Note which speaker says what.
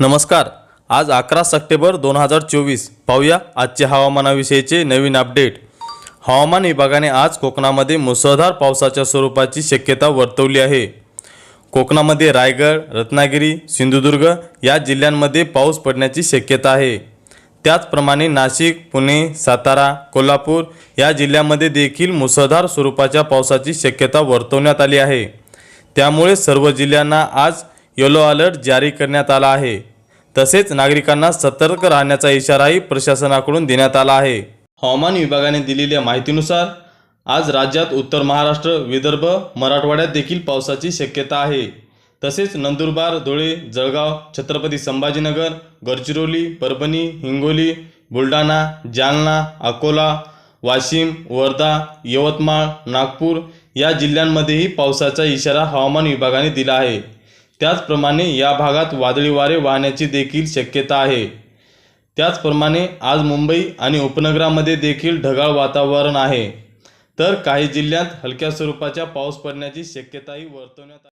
Speaker 1: नमस्कार. आज अकरा सप्टेंबर दोन हजार चोवीस. पाहूया आजच्या हवामानाविषयीचे नवीन अपडेट. हवामान विभागाने आज कोकणामध्ये मुसळधार पावसाच्या स्वरूपाची शक्यता वर्तवली आहे. कोकणामध्ये रायगड रत्नागिरी सिंधुदुर्ग या जिल्ह्यांमध्ये पाऊस पडण्याची शक्यता आहे. त्याचप्रमाणे नाशिक पुणे सातारा कोल्हापूर या जिल्ह्यामध्ये देखील मुसळधार स्वरूपाच्या पावसाची शक्यता वर्तवण्यात आली आहे. त्यामुळे सर्व जिल्ह्यांना आज येलो अलर्ट जारी करण्यात आला आहे. तसेच नागरिकांना सतर्क राहण्याचा इशाराही प्रशासनाकडून देण्यात आला आहे. हवामान विभागाने दिलेल्या माहितीनुसार आज राज्यात उत्तर महाराष्ट्र विदर्भ मराठवाड्यात देखील पावसाची शक्यता आहे. तसेच नंदुरबार धुळे जळगाव छत्रपती संभाजीनगर गडचिरोली परभणी हिंगोली बुलढाणा जालना अकोला वाशिम वर्धा यवतमाळ नागपूर या जिल्ह्यांमध्येही पावसाचा इशारा हवामान विभागाने दिला आहे. त्याचप्रमाणे या भागात वादळी वारे वाहण्याची देखील शक्यता आहे. त्याचप्रमाणे आज मुंबई आणि उपनगरामध्ये देखील ढगाळ वातावरण आहे. तर काही जिल्ह्यात हलक्या स्वरूपाच्या पाऊस पडण्याची शक्यताही वर्तवण्यात